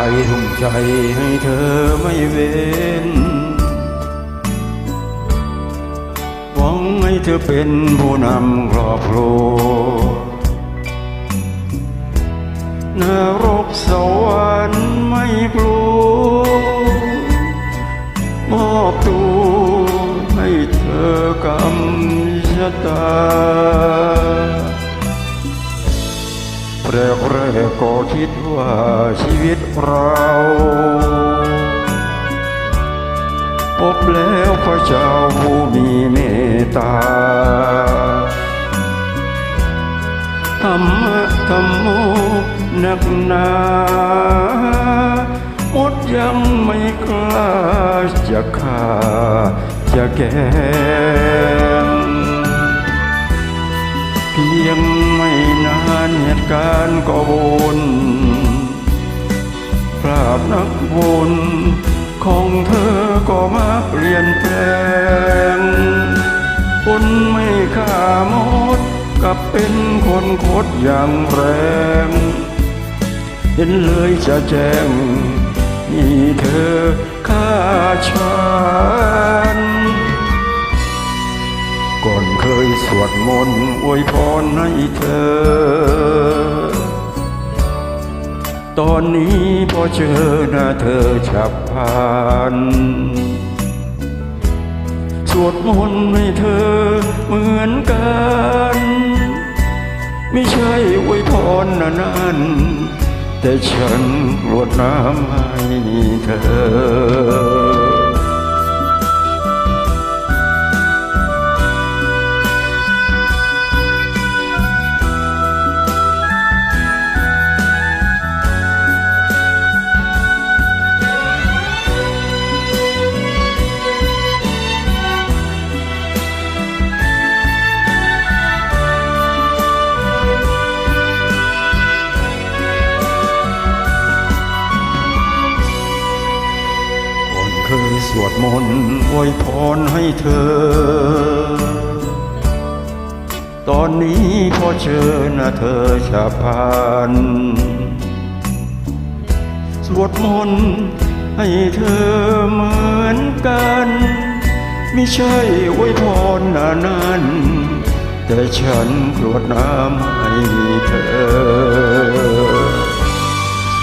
ายทุ่มใจให้เธอไม่เว้นหวังให้เธอเป็นผู้นำครอบครัวนรกสวรรค์ไม่กลัวมอบตัวให้เธอกำชะตา กแรกก็คิดว่าชีวิตเราพบแล้วพระเจ้าผู้มีเมตตาธรรมะธรรมโมนักหนาอดยังไม่กล้าจะฆ่าจะแก้ พียงไม่นานเหตุการณ์ก็วนภาพนักวนของเธอก็มาเปลี่ยนแปลงคนไม่ฆ่ามดกับเป็นคนโคตรอย่างแรง เห็นเลยจะแจ้งนี่เธอฆ่าฉัน วยพรให้เธอ ตอนนี้พอเจอหน้าเธอฉับพลันสวดมนต์ให้เธอเหมือนกัน ไม่ใช่อวยพรนะนั่นแต่ฉันรวดน้ำให้เธอ สวดมนต์อวยพรให้เธอ ตอนนี้พอเจอหน้าเธอชาพานสวดมนต์ให้เธอเหมือนกัน ไม่ใช่อวยพรนานั้น แต่ฉันกรวดน้ำให้เธอ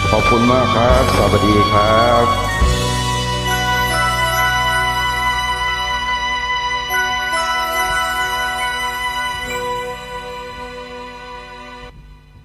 ขอบคุณมากครับ สวัสดีครับ